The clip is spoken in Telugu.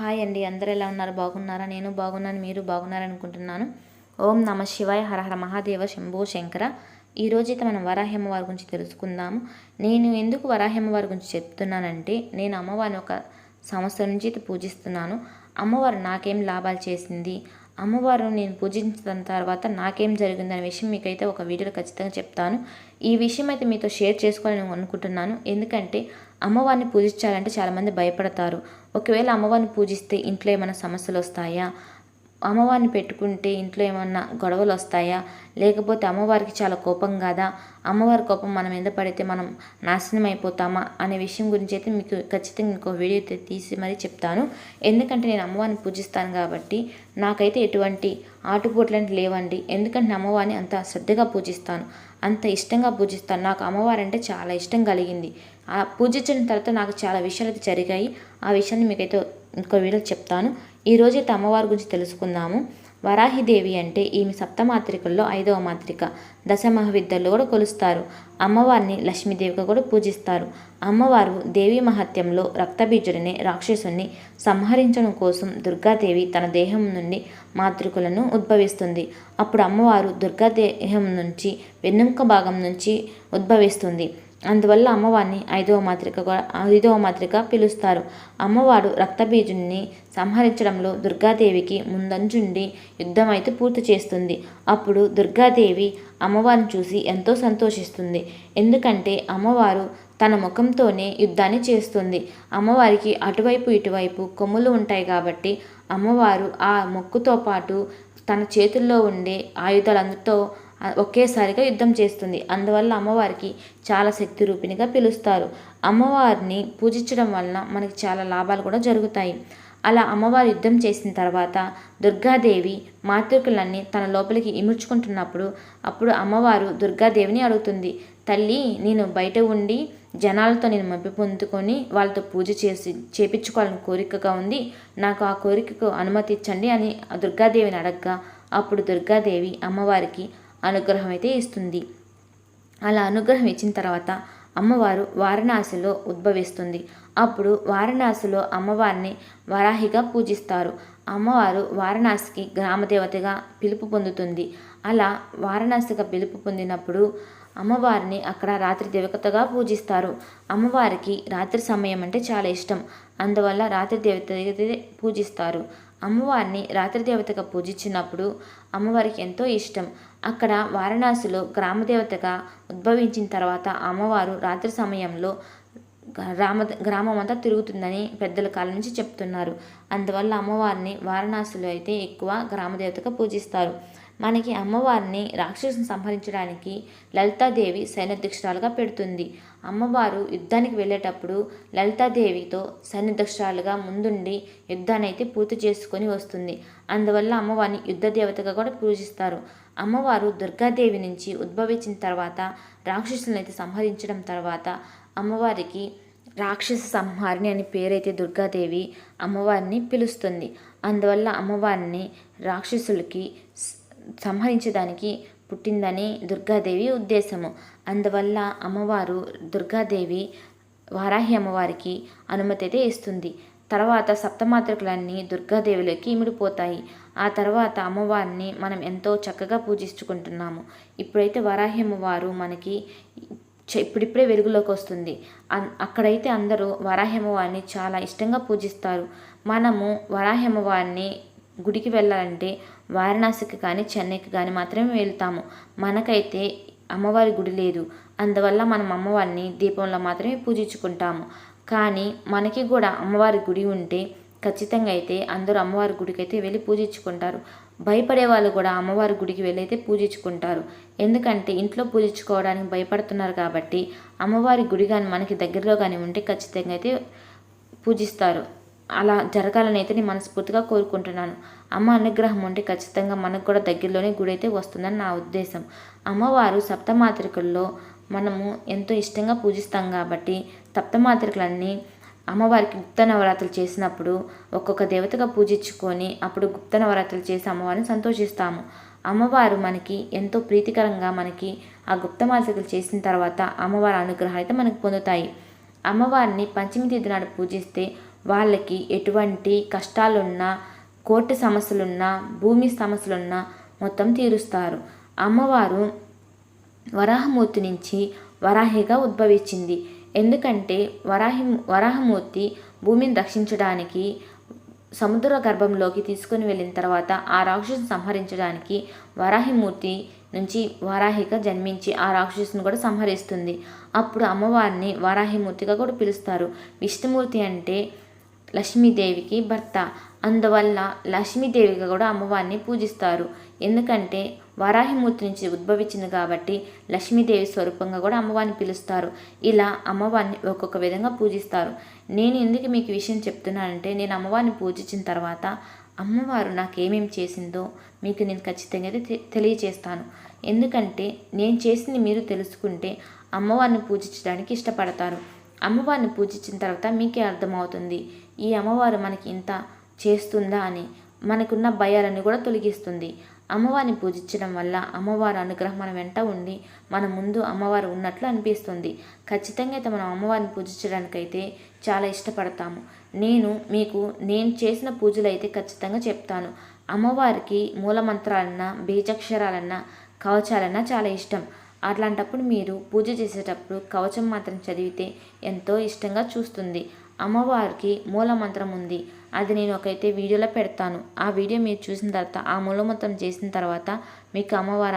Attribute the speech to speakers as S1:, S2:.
S1: హాయ్ అండి. అందరూ ఎలా ఉన్నారు? బాగున్నారా? నేను బాగున్నాను. మీరు బాగున్నారనుకుంటున్నాను ఓం నమ శివాయ హరహర మహాదేవ శంభో శంకర. ఈరోజైతే మనం వరాహమ్మవారి గురించి తెలుసుకుందాము. నేను ఎందుకు వరాహమ్మవారి గురించి చెప్తున్నానంటే నేను అమ్మవారిని ఒక సంవత్సరం నుంచి పూజిస్తున్నాను. అమ్మవారు నాకేం లాభాలు చేసింది? అమ్మవారు నేను పూజించిన తర్వాత నాకేం జరిగిందనే విషయం మీకైతే ఒక వీడియోలో ఖచ్చితంగా చెప్తాను. ఈ విషయం అయితే మీతో షేర్ చేసుకోవాలని అనుకుంటున్నాను. ఎందుకంటే అమ్మవారిని పూజించాలంటే చాలామంది భయపడతారు. ఒకవేళ అమ్మవారిని పూజిస్తే ఇంట్లో ఏమైనా సమస్యలు వస్తాయా? అమ్మవారిని పెట్టుకుంటే ఇంట్లో ఏమన్నా గొడవలు వస్తాయా? లేకపోతే అమ్మవారికి చాలా కోపం కాదా? అమ్మవారి కోపం మనం మీద పడితే మనం నాశనం అయిపోతామా? అనే విషయం గురించి అయితే మీకు ఖచ్చితంగా ఇంకో వీడియో అయితే తీసి మరీ చెప్తాను. ఎందుకంటే నేను అమ్మవారిని పూజిస్తాను కాబట్టి నాకైతే ఎటువంటి ఆటుపోట్లు లేవండి. ఎందుకంటే అమ్మవారిని అంత శ్రద్ధగా పూజిస్తాను. అంత ఇష్టంగా పూజిస్తాను. నాకు అమ్మవారు అంటే చాలా ఇష్టం కలిగింది. ఆ పూజించిన తర్వాత నాకు చాలా విషయాలు అయితే జరిగాయి. ఆ విషయాన్ని మీకైతే ఇంకో వీడియో చెప్తాను. ఈరోజైతే అమ్మవారి గురించి తెలుసుకుందాము. వరాహిదేవి అంటే ఈమె సప్తమాత్రికల్లో ఐదవ మాత్రిక. దశమహావిద్యల్లో కూడా కొలుస్తారు. అమ్మవారిని లక్ష్మీదేవిగా కూడా పూజిస్తారు. అమ్మవారు దేవి మహత్యంలో రక్తబీజుడిని రాక్షసుని సంహరించడం కోసం దుర్గాదేవి తన దేహం నుండి మాతృకులను ఉద్భవిస్తుంది. అప్పుడు అమ్మవారు దుర్గాదేహం నుంచి వెన్నెముక భాగం నుంచి ఉద్భవిస్తుంది. అందువల్ల అమ్మవారిని ఐదవ మాత్రిక ఐదవ మాత్రిక పిలుస్తారు. అమ్మవారు రక్తబీజుని సంహరించడంలో దుర్గాదేవికి ముందంజుండి యుద్ధం అయితే పూర్తి చేస్తుంది. అప్పుడు దుర్గాదేవి అమ్మవారిని చూసి ఎంతో సంతోషిస్తుంది. ఎందుకంటే అమ్మవారు తన ముఖంతోనే యుద్ధాన్ని చేస్తుంది. అమ్మవారికి అటువైపు ఇటువైపు కొమ్ములు ఉంటాయి కాబట్టి అమ్మవారు ఆ మొక్కుతో పాటు తన చేతుల్లో ఉండే ఆయుధాలంతో ఒకేసారిగా యుద్ధం చేస్తుంది. అందువల్ల అమ్మవారికి చాలా శక్తి రూపిణిగా పిలుస్తారు. అమ్మవారిని పూజించడం వలన మనకి చాలా లాభాలు కూడా జరుగుతాయి. అలా అమ్మవారు యుద్ధం చేసిన తర్వాత దుర్గాదేవి మాతృకులన్నీ తన లోపలికి ఇముడ్చుకుంటున్నప్పుడు అప్పుడు అమ్మవారు దుర్గాదేవిని అడుగుతుంది. తల్లి నేను బయట ఉండి జనాలతో నేను మభ్య పొందుకొని వాళ్ళతో పూజ చేసి చేపించుకోవాలని కోరికగా ఉంది. నాకు ఆ కోరికకు అనుమతి ఇచ్చండి అని దుర్గాదేవిని అడగగా అప్పుడు దుర్గాదేవి అమ్మవారికి అనుగ్రహం అయితే ఇస్తుంది. అలా అనుగ్రహం ఇచ్చిన తర్వాత అమ్మవారు వారణాసిలో ఉద్భవిస్తుంది. అప్పుడు వారణాసిలో అమ్మవారిని వరాహిగా పూజిస్తారు. అమ్మవారు వారణాసికి గ్రామదేవతగా పిలుపు పొందుతుంది. అలా వారణాసిగా పిలుపు పొందినప్పుడు అమ్మవారిని అక్కడ రాత్రి దేవతగా పూజిస్తారు. అమ్మవారికి రాత్రి సమయం అంటే చాలా ఇష్టం. అందువల్ల రాత్రి దేవత పూజిస్తారు. అమ్మవారిని రాత్రి దేవతగా పూజించినప్పుడు అమ్మవారికి ఎంతో ఇష్టం. అక్కడ వారణాసిలో గ్రామదేవతగా ఉద్భవించిన తర్వాత అమ్మవారు రాత్రి సమయంలో గ్రామ గ్రామం అంతా తిరుగుతుందని పెద్దల కాలం నుంచి చెప్తున్నారు. అందువల్ల అమ్మవారిని వారణాసిలో అయితే ఎక్కువ గ్రామదేవతగా పూజిస్తారు. మనకి అమ్మవారిని రాక్షసుని సంహరించడానికి లలితాదేవి సైన్యధ్యక్షురాలుగా పెడుతుంది. అమ్మవారు యుద్ధానికి వెళ్ళేటప్పుడు లలితాదేవితో సైన్యధ్యక్షురాలుగా ముందుండి యుద్ధాన్ని అయితే పూర్తి చేసుకొని వస్తుంది. అందువల్ల అమ్మవారిని యుద్ధ దేవతగా కూడా పూజిస్తారు. అమ్మవారు దుర్గాదేవి నుంచి ఉద్భవించిన తర్వాత రాక్షసులను అయితే సంహరించడం తర్వాత అమ్మవారికి రాక్షస సంహారిణి అని పేరైతే దుర్గాదేవి అమ్మవారిని పిలుస్తుంది. అందువల్ల అమ్మవారిని రాక్షసులకి సంహరించడానికి పుట్టిందని దుర్గాదేవి ఉద్దేశము. అందువల్ల అమ్మవారు దుర్గాదేవి వారాహి అమ్మవారికి అనుమతి అయితే ఇస్తుంది. తర్వాత సప్తమాతృకులన్నీ దుర్గాదేవిలోకి ఇమిడిపోతాయి. ఆ తర్వాత అమ్మవారిని మనం ఎంతో చక్కగా పూజించుకుంటున్నాము. ఇప్పుడైతే వరాహి అమ్మవారు మనకి ఇప్పుడిప్పుడే వెలుగులోకి వస్తుంది. అక్కడైతే అందరూ వరాహి అమ్మవారిని చాలా ఇష్టంగా పూజిస్తారు. మనము వరాహి అమ్మవారిని గుడికి వెళ్ళాలంటే వారణాసికి కానీ చెన్నైకి కానీ మాత్రమే వెళ్తాము. మనకైతే అమ్మవారి గుడి లేదు. అందువల్ల మనం అమ్మవారిని దీపంలో మాత్రమే పూజించుకుంటాము. కానీ మనకి కూడా అమ్మవారి గుడి ఉంటే ఖచ్చితంగా అయితే అందరూ అమ్మవారి గుడికి అయితే వెళ్ళి పూజించుకుంటారు. భయపడే వాళ్ళు కూడా అమ్మవారి గుడికి వెళ్ళి అయితే పూజించుకుంటారు. ఎందుకంటే ఇంట్లో పూజించుకోవడానికి భయపడుతున్నారు కాబట్టి అమ్మవారి గుడి కానీ మనకి దగ్గరలో కానీ ఉంటే ఖచ్చితంగా అయితే పూజిస్తారు. అలా జరగాలని అయితే నేను మనస్ఫూర్తిగా కోరుకుంటున్నాను. అమ్మ అనుగ్రహం ఉంటే ఖచ్చితంగా మనకు కూడా దగ్గరలోనే గుడి అయితే వస్తుందని నా ఉద్దేశం. అమ్మవారు సప్తమాత్రికల్లో మనము ఎంతో ఇష్టంగా పూజిస్తాం కాబట్టి సప్తమాత్రికలన్నీ అమ్మవారికి గుప్త నవరాత్రులు చేసినప్పుడు ఒక్కొక్క దేవతగా పూజించుకొని అప్పుడు గుప్త నవరాత్రులు చేసి అమ్మవారిని సంతోషిస్తాము. అమ్మవారు మనకి ఎంతో ప్రీతికరంగా మనకి ఆ గుప్త మాతృకలు చేసిన తర్వాత అమ్మవారి అనుగ్రహం అయితే మనకు పొందుతాయి. అమ్మవారిని పంచమి తిథి నాడు పూజిస్తే వాళ్ళకి ఎటువంటి కష్టాలున్నా కోర్టు సమస్యలున్నా భూమి సమస్యలున్నా మొత్తం తీరుస్తారు. అమ్మవారు వరాహమూర్తి నుంచి వరాహిగా ఉద్భవించింది. ఎందుకంటే వరాహి వరాహమూర్తి భూమిని రక్షించడానికి సముద్ర గర్భంలోకి తీసుకుని వెళ్ళిన తర్వాత ఆ రాక్షసుని సంహరించడానికి వరాహిమూర్తి నుంచి వరాహిగా జన్మించి ఆ రాక్షసుని కూడా సంహరిస్తుంది. అప్పుడు అమ్మవారిని వరాహిమూర్తిగా కూడా పిలుస్తారు. విష్ణుమూర్తి అంటే లక్ష్మీదేవికి భర్త. అందువల్ల లక్ష్మీదేవిగా కూడా అమ్మవారిని పూజిస్తారు. ఎందుకంటే వారాహిమూర్తి నుంచి ఉద్భవించింది కాబట్టి లక్ష్మీదేవి స్వరూపంగా కూడా అమ్మవారిని పిలుస్తారు. ఇలా అమ్మవారిని ఒక్కొక్క విధంగా పూజిస్తారు. నేను ఎందుకు మీకు విషయం చెప్తున్నానంటే నేను అమ్మవారిని పూజించిన తర్వాత అమ్మవారు నాకు చేసిందో మీకు నేను ఖచ్చితంగా అయితే తెలియచేస్తాను. ఎందుకంటే నేను చేసింది మీరు తెలుసుకుంటే అమ్మవారిని పూజించడానికి ఇష్టపడతారు. అమ్మవారిని పూజించిన తర్వాత మీకే అర్థమవుతుంది ఈ అమ్మవారు మనకి ఇంత చేస్తుందా అని. మనకున్న భయాలను కూడా తొలగిస్తుంది. అమ్మవారిని పూజించడం వల్ల అమ్మవారి అనుగ్రహం మన వెంట ఉండి మన ముందు అమ్మవారు ఉన్నట్లు అనిపిస్తుంది. ఖచ్చితంగా అయితే మనం అమ్మవారిని పూజించడానికైతే చాలా ఇష్టపడతాము. నేను మీకు నేను చేసిన పూజలు అయితే ఖచ్చితంగా చెప్తాను. అమ్మవారికి మూలమంత్రాలన్నా బీజాక్షరాలన్నా కవచాలన్నా చాలా ఇష్టం. అట్లాంటప్పుడు మీరు పూజ చేసేటప్పుడు కవచం మాత్రం చదివితే ఎంతో ఇష్టంగా చూస్తుంది. అమ్మవారికి మూలమంత్రం ఉంది. అది నేను ఒకైతే వీడియోలో పెడతాను. ఆ వీడియో మీరు చూసిన తర్వాత ఆ మూలమంత్రం చేసిన తర్వాత మీకు అమ్మవారు